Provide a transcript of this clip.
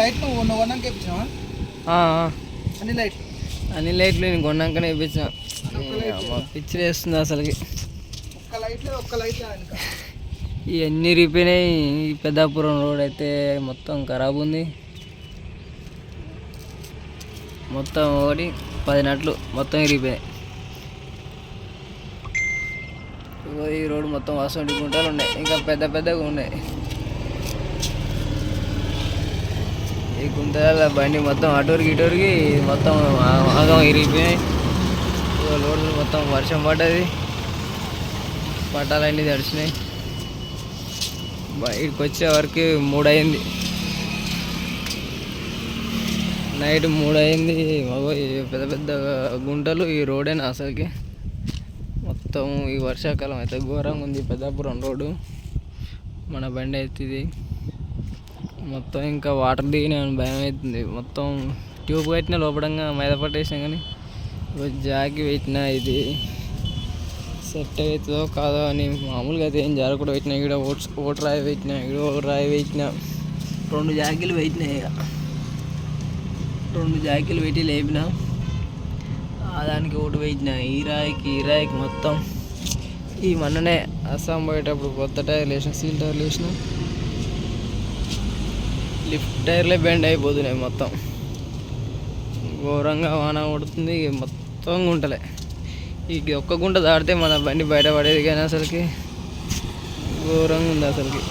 Light నువ్వు నువ్వు కొన్నాక. అన్ని లైట్లు. అన్ని లైట్లు నేను కొన్నాకనే వేయించిన పిచ్చి వేస్తుంది అసలుకి. ఒక్క లైట్లో ఒక్క లైట్ ఇవన్నీ రిపోయినాయి ఈ పెద్దాపురం రోడ్ అయితే మొత్తం ఖరాబ్ ఉంది. మొత్తం ఒకటి పది నట్లు మొత్తం ఇరిగిపోయినాయి ఈ రోడ్ మొత్తం వాసంటి గుంటలు ఉన్నాయి. ఇంకా పెద్ద పెద్దగా ఉన్నాయి. గుంతల బండి మొత్తం అటూరికి ఇటూరికి మొత్తం ఆగం ఇరిగిపోయినాయి. ఇగో రోడ్లు మొత్తం వర్షం పడ్డది. పట్టాలన్నీ తడిచినాయి. బయటకు వచ్చే వరకు మూడు అయింది నైట్ మూడు అయింది పెద్ద పెద్ద గుంటలు ఈ రోడేనా అసలుకి. మొత్తం ఈ వర్షాకాలం అయితే ఘోరంగా ఉంది. పెద్దాపురం రోడ్డు. మన బండి అయితే ఇది. మొత్తం ఇంకా వాటర్ దిగిన భయం అవుతుంది మొత్తం ట్యూబ్ కట్టిన లోపడంగా మైదా పట్టేసాం కానీ జాకి పెట్టిన ఇది. సెట్ అవుతుందో కాదో అని మామూలుగా అయితే ఏం జరగకుండా పెట్టినా ఇక్కడ ఓట్స్ ఓటు రాయి పెట్టినా ఇక్కడ ఓటు రాయి పెట్టినా. రెండు జాకీలు పెట్టినాయి ఇక రెండు జాకీలు పెట్టి లేపిన. ఆ దానికి ఓటు పెట్టిన. ఈ రాయికి ఈ రాయికి మొత్తం. ఈ మొన్ననే అస్సాం పోయేటప్పుడు కొత్త టైర్లు వేసిన సీల్ టైర్లు వేసిన లిఫ్ట్ టైర్లే బెండ్ అయిపోతున్నాయి మొత్తం. ఘోరంగా వాన కొడుతుంది ఇక మొత్తం గుంటలే. ఈ ఒక్క గుంట దాటితే మన బండి బయటపడేది కానీ అసలుకి ఘోరంగా ఉంది అసలుకి.